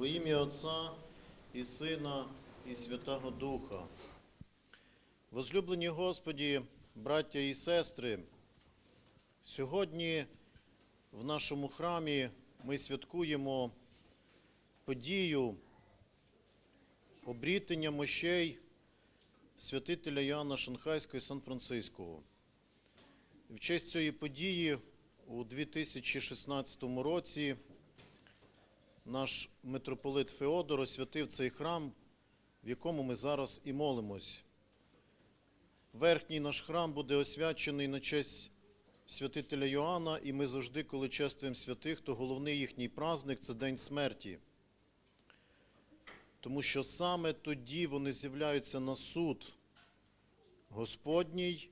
Во ім'я Отця і Сина, і Святого Духа. Возлюблені Господі, браття і сестри, сьогодні в нашому храмі ми святкуємо подію обрітення мощей святителя Яна Шанхайського і Сан-Франциського. В честь цієї події у 2016 році наш митрополит Феодор освятив цей храм, в якому ми зараз і молимось. Верхній наш храм буде освячений на честь святителя Йоанна, і ми завжди, коли чествуємо святих, то головний їхній праздник це День смерті. Тому що саме тоді вони з'являються на суд Господній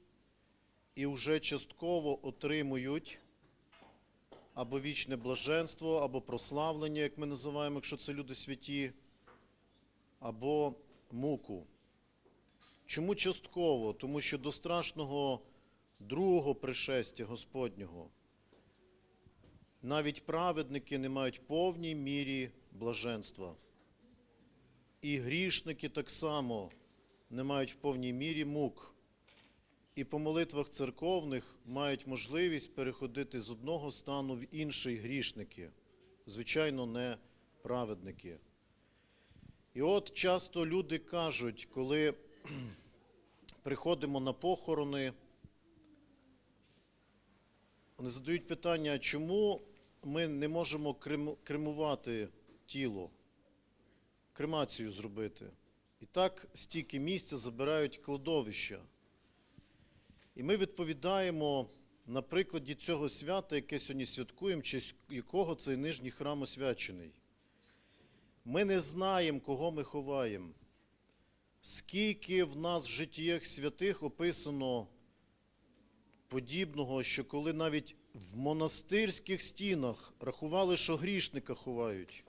і вже частково отримують або вічне блаженство, або прославлення, як ми називаємо, якщо це люди святі, або муку. Чому частково? Тому що до страшного другого пришестя Господнього навіть праведники не мають повній мірі блаженства. І грішники так само не мають в повній мірі мук. І по молитвах церковних мають можливість переходити з одного стану в інший грішники, звичайно, не праведники. І от часто люди кажуть, коли приходимо на похорони, вони задають питання, чому ми не можемо кремувати тіло, кремацію зробити. І так стільки місця забирають кладовища. І ми відповідаємо на прикладі цього свята, яке сьогодні святкуємо, честь якого цей нижній храм освячений. Ми не знаємо, кого ми ховаємо. Скільки в нас в життях святих описано подібного, що коли навіть в монастирських стінах рахували, що грішника ховають,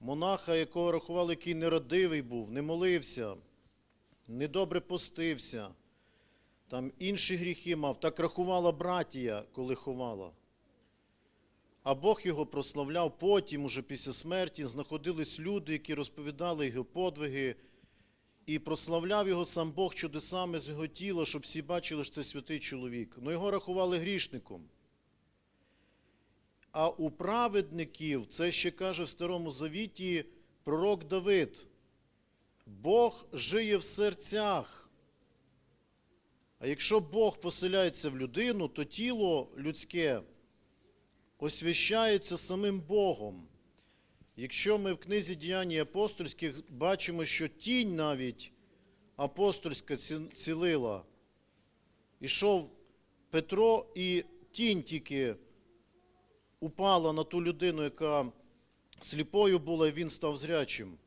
монаха, якого рахували, який нерадивий був, не молився, недобре постився, там інші гріхи мав, так рахувала братія, коли ховала. А Бог його прославляв потім, уже після смерті, знаходились люди, які розповідали його подвиги, і прославляв його сам Бог чудесами з його тіла, щоб всі бачили, що це святий чоловік. Ну його рахували грішником. А у праведників, це ще каже в Старому Завіті пророк Давид, Бог жиє в серцях. А якщо Бог поселяється в людину, то тіло людське освящається самим Богом. Якщо ми в книзі діянь апостольських бачимо, що тінь навіть апостольська ці- цілила, ішов Петро, і тінь тільки упала на ту людину, яка сліпою була, і він став зрячим.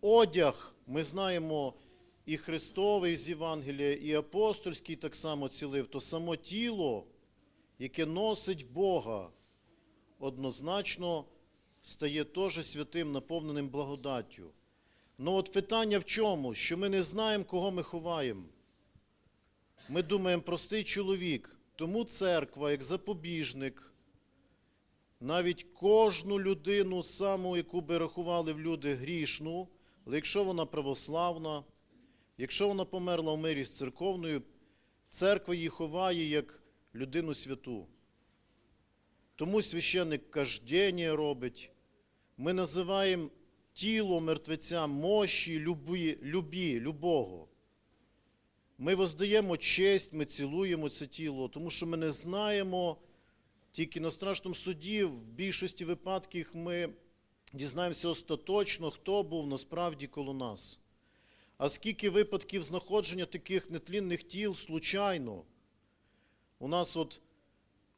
Одяг, ми знаємо, і Христовий з Євангелія, і апостольський так само цілив, то само тіло, яке носить Бога, однозначно стає теж святим, наповненим благодаттю. Ну от питання в чому? Що ми не знаємо, кого ми ховаємо. Ми думаємо, простий чоловік. Тому церква, як запобіжник, навіть кожну людину, саму, яку би рахували в люди грішну, але якщо вона православна, якщо вона померла в мирі з церковною, церква її ховає як людину святу. Тому священник каждення робить. Ми називаємо тіло мертвеця мощі, любі, любі, любого. Ми воздаємо честь, ми цілуємо це тіло, тому що ми не знаємо, тільки на страшному суді, в більшості випадків ми дізнаємося остаточно, хто був насправді коло нас. А скільки випадків знаходження таких нетлінних тіл случайно. У нас от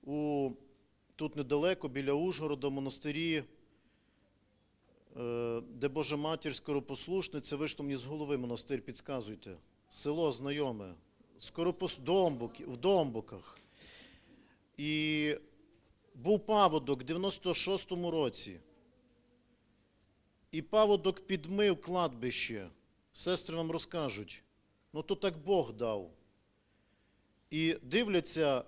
у тут недалеко, біля Ужгорода, монастирі, е, де Божа матір скоропослушниця, вийшло мені з голови монастир, підказуйте. Село знайоме, Скоропос... Домбук, в Домбуках. І був паводок в 96-му році. І паводок підмив кладбище. Сестри вам розкажуть. Ну то так Бог дав. І дивляться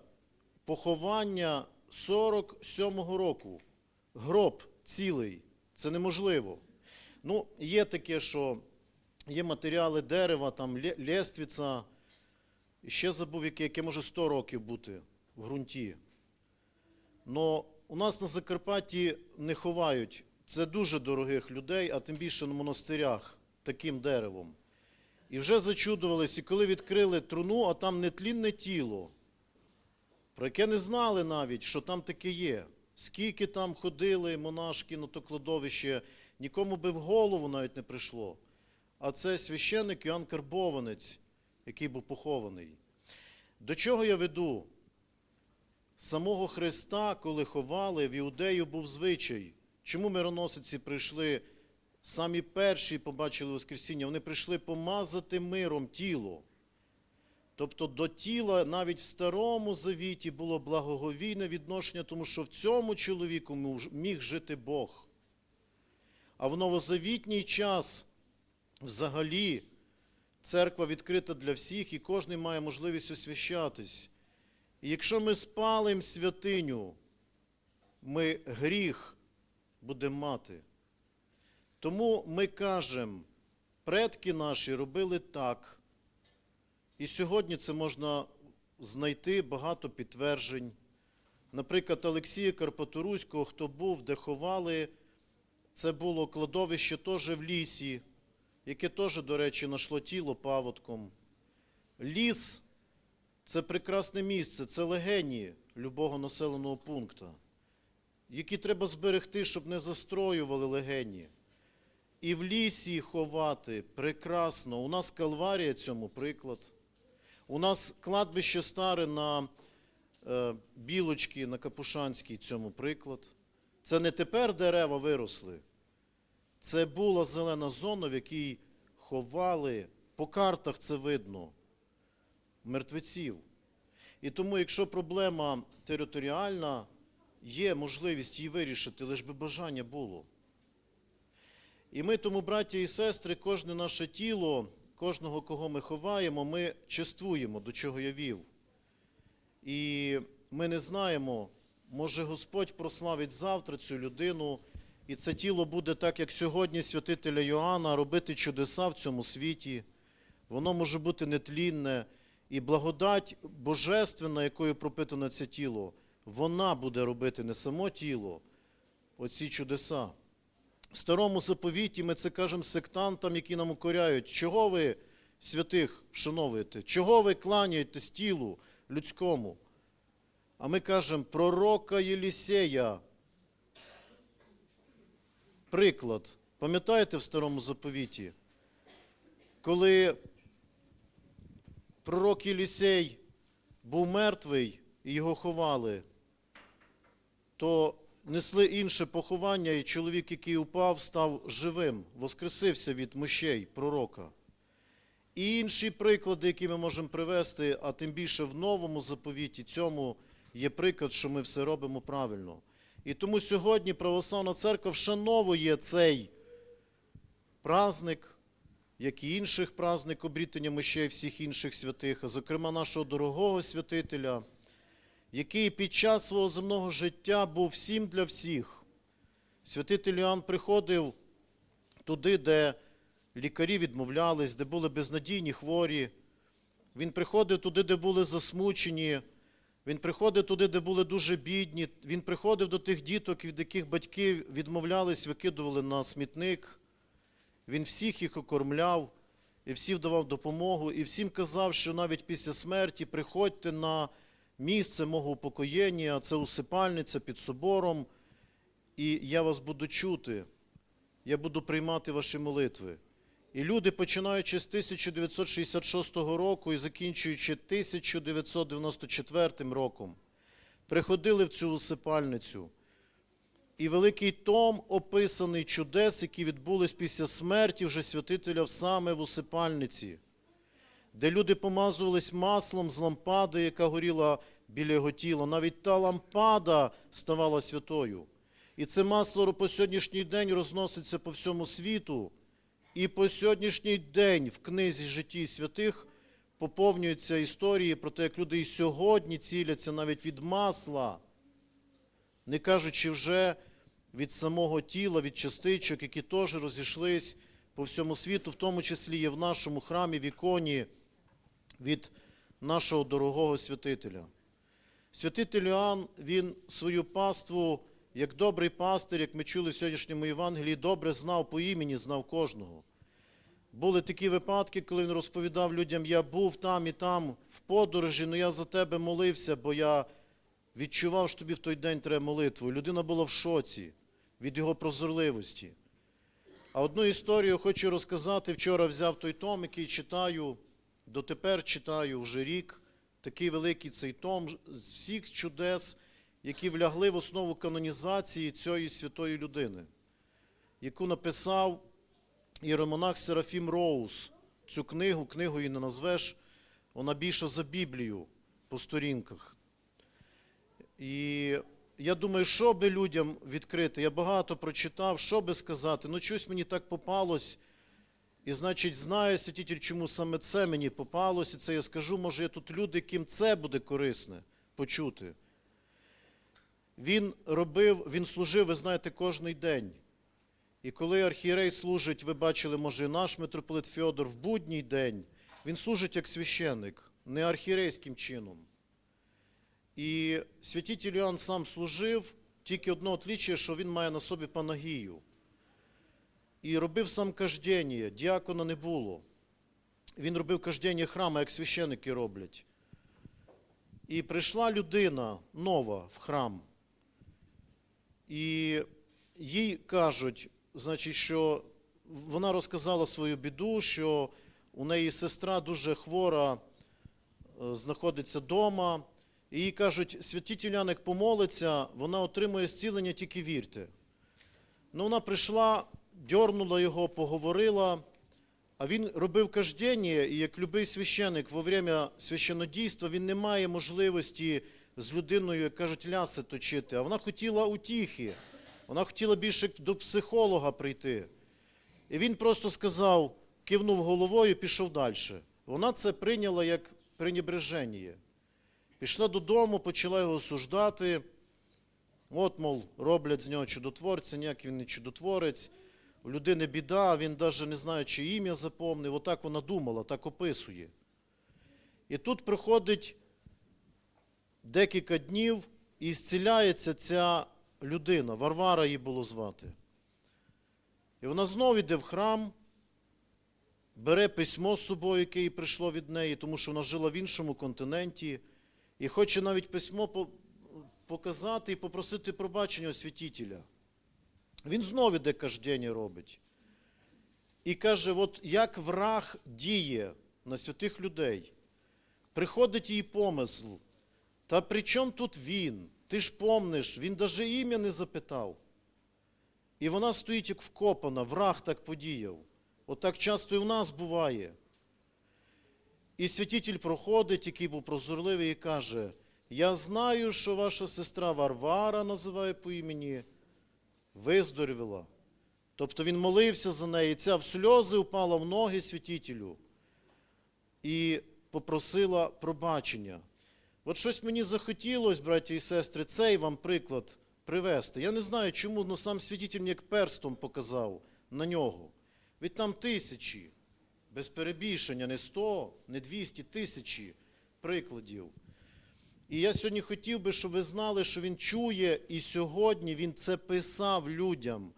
поховання 47-го року. Гроб цілий. Це неможливо. Ну, є таке, що є матеріали дерева, там лєствіця, ще забув, яке, яке може 100 років бути в ґрунті. Но у нас на Закарпатті не ховають. Це дуже дорогих людей, а тим більше на монастирях таким деревом. І вже зачудувались, і коли відкрили труну, а там нетлінне тіло, про яке не знали навіть, що там таке є. Скільки там ходили монашки на то кладовище, нікому би в голову навіть не прийшло. А це священник Іоанн Карбованець, який був похований. До чого я веду? Самого Христа, коли ховали, в Іудею був звичай. Чому мироносиці прийшли самі перші побачили Воскресіння? Вони прийшли помазати миром тіло. Тобто до тіла навіть в Старому Завіті було благоговійне відношення, тому що в цьому чоловіку міг жити Бог. А в новозавітній час взагалі церква відкрита для всіх, і кожен має можливість освящатись. І якщо ми спалимо святиню, ми гріх будемо мати. Тому ми кажемо, предки наші робили так. І сьогодні це можна знайти багато підтверджень. Наприклад, Олексія Карпаторуського, хто був, де ховали, це було кладовище теж в лісі, яке теж, до речі, нашло тіло паводком. Ліс це прекрасне місце, це легені любого населеного пункту, які треба зберегти, щоб не застроювали легені. І в лісі ховати прекрасно. У нас Калварія цьому приклад. У нас кладбище старе на е, Білочці, на Капушанській цьому приклад. Це не тепер дерева виросли. Це була зелена зона, в якій ховали, по картах це видно, мертвеців. І тому, якщо проблема територіальна, є можливість її вирішити, лише би бажання було. І ми тому, браття і сестри, кожне наше тіло, кожного, кого ми ховаємо, ми чествуємо, до чого я вів. І ми не знаємо, може Господь прославить завтра цю людину, і це тіло буде так, як сьогодні святителя Йоанна, робити чудеса в цьому світі. Воно може бути нетлінне, і благодать божественна, якою пропитане це тіло, вона буде робити не само тіло, оці чудеса. В старому заповіті ми це кажемо сектантам, які нам укоряють. Чого ви святих вшановуєте? Чого ви кланяєтесь тілу людському? А ми кажемо пророка Єлісея. Приклад. Пам'ятаєте в старому заповіті? Коли пророк Єлісей був мертвий і його ховали, то несли інше поховання, і чоловік, який упав, став живим, воскресився від мощей пророка. І інші приклади, які ми можемо привести, а тим більше в новому заповіті, цьому є приклад, що ми все робимо правильно. І тому сьогодні Православна церква вшановує цей праздник, як і інших праздник обрітення мощей всіх інших святих, а зокрема нашого дорогого святителя який під час свого земного життя був всім для всіх. Святитель Іоанн приходив туди, де лікарі відмовлялись, де були безнадійні хворі. Він приходив туди, де були засмучені. Він приходив туди, де були дуже бідні. Він приходив до тих діток, від яких батьки відмовлялись, викидували на смітник. Він всіх їх окормляв і всім давав допомогу, і всім казав, що навіть після смерті приходьте на місце мого упокоєння, це усипальниця під собором, і я вас буду чути, я буду приймати ваші молитви. І люди, починаючи з 1966 року і закінчуючи 1994 роком, приходили в цю усипальницю. І великий том описаний чудес, які відбулись після смерті вже святителя саме в усипальниці де люди помазувались маслом з лампади, яка горіла біля його тіла. Навіть та лампада ставала святою. І це масло по сьогоднішній день розноситься по всьому світу. І по сьогоднішній день в книзі житті святих поповнюються історії про те, як люди і сьогодні ціляться навіть від масла, не кажучи вже від самого тіла, від частичок, які теж розійшлись по всьому світу, в тому числі є в нашому храмі, в іконі від нашого дорогого святителя. Святитель Іоанн, він свою паству, як добрий пастир, як ми чули в сьогоднішньому Євангелії, добре знав по імені, знав кожного. Були такі випадки, коли він розповідав людям, я був там і там в подорожі, але я за тебе молився, бо я відчував, що тобі в той день треба молитву. Людина була в шоці від його прозорливості. А одну історію хочу розказати. Вчора взяв той том, який читаю, дотепер читаю вже рік. Такий великий цей том з всіх чудес, які влягли в основу канонізації цієї святої людини, яку написав іеромонах Серафім Роуз. Цю книгу, її не назвеш, вона більша за Біблію по сторінках. І я думаю, що би людям відкрити? Я багато прочитав, що би сказати. Ну, щось мені так попалось. І, значить, знає святитель, чому саме це мені попалось, і це я скажу, може, є тут люди, яким це буде корисне почути. Він робив, він служив, ви знаєте, кожний день. І коли архієрей служить, ви бачили, може, і наш митрополит Феодор в будній день, він служить як священник, не архієрейським чином. І святитель Іоанн сам служив, тільки одно отліччя, що він має на собі панагію. І робив сам каждення, діакона не було. Він робив каждення храма, як священики роблять. І прийшла людина нова в храм. І їй кажуть, значить, що вона розказала свою біду, що у неї сестра дуже хвора, е, знаходиться вдома. І їй кажуть, святитель Ян, як помолиться, вона отримує зцілення, тільки вірте. Ну, вона прийшла, дьорнула його, поговорила, а він робив каждення, і як любий священик, во время священодійства він не має можливості з людиною, як кажуть, ляси точити. А вона хотіла утіхи, вона хотіла більше до психолога прийти. І він просто сказав, кивнув головою пішов далі. Вона це прийняла як пренебреження. Пішла додому, почала його осуждати. От, мов, роблять з нього чудотворця, ніяк він не чудотворець. У людини біда, він навіть не знає, чи ім'я запомнив. Отак вона думала, так описує. І тут приходить декілька днів і зціляється ця людина. Варвара її було звати. І вона знову йде в храм, бере письмо з собою, яке їй прийшло від неї, тому що вона жила в іншому континенті, і хоче навіть письмо показати і попросити пробачення у святителя. Він знову іде каждення робить. І каже, от як враг діє на святих людей, приходить їй помисл. Та при чому тут він? Ти ж помниш, він навіть ім'я не запитав. І вона стоїть як вкопана, враг так подіяв. Отак часто і в нас буває. І святитель проходить, який був прозорливий, і каже: Я знаю, що ваша сестра Варвара називає по імені, виздоровіла. Тобто він молився за неї, ця в сльози упала в ноги святителю і попросила пробачення. От щось мені захотілося, браті і сестри, цей вам приклад привести. Я не знаю, чому, але сам святитель мені як перстом показав на нього. Ведь там тисячі, без перебільшення, не сто, не двісті, тисячі прикладів. І я сьогодні хотів би, щоб ви знали, що він чує, і сьогодні він це писав людям.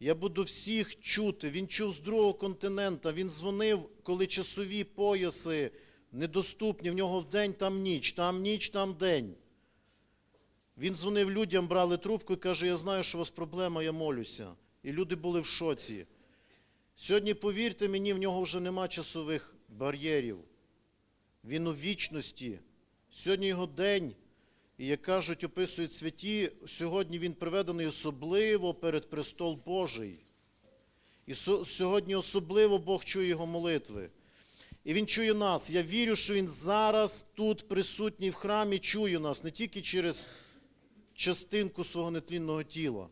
Я буду всіх чути. Він чув з другого континента, він дзвонив, коли часові пояси недоступні, в нього вдень там ніч, там ніч, там день. Він дзвонив людям, брали трубку і каже, я знаю, що у вас проблема, я молюся. І люди були в шоці. Сьогодні, повірте мені, в нього вже нема часових бар'єрів. Він у вічності. Сьогодні його день, і як кажуть, описують святі, сьогодні він приведений особливо перед престол Божий. І сьогодні особливо Бог чує його молитви. І він чує нас. Я вірю, що він зараз тут присутній в храмі, чує нас не тільки через частинку свого нетлінного тіла.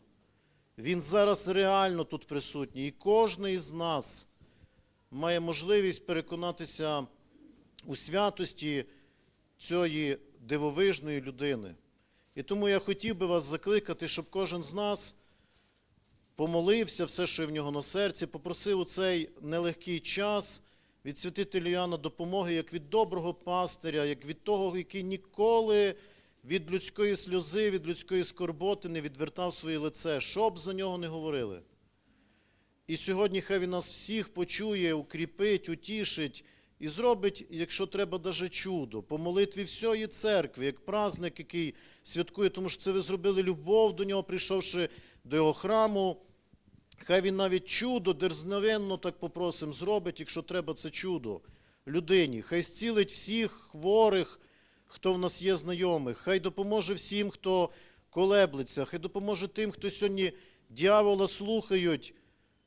Він зараз реально тут присутній. І кожен із нас має можливість переконатися у святості цієї дивовижної людини. І тому я хотів би вас закликати, щоб кожен з нас помолився, все, що є в нього на серці, попросив у цей нелегкий час від святителя Іоанна допомоги, як від доброго пастиря, як від того, який ніколи від людської сльози, від людської скорботи не відвертав своє лице, що б за нього не говорили. І сьогодні хай він нас всіх почує, укріпить, утішить і зробить, якщо треба, даже чудо, по молитві всієї церкви, як праздник, який святкує, тому що це ви зробили любов до нього, прийшовши до його храму. Хай він навіть чудо дерзновенно так попросим зробить, якщо треба це чудо людині. Хай зцілить всіх хворих, хто в нас є знайомих. Хай допоможе всім, хто колеблеться, хай допоможе тим, хто сьогодні дьявола слухають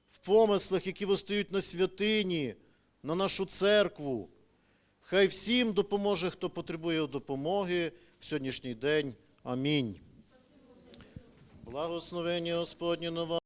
в помислах, які востають на святині, на нашу церкву. Хай всім допоможе, хто потребує допомоги в сьогоднішній день. Амінь. Благословення Господні на вас.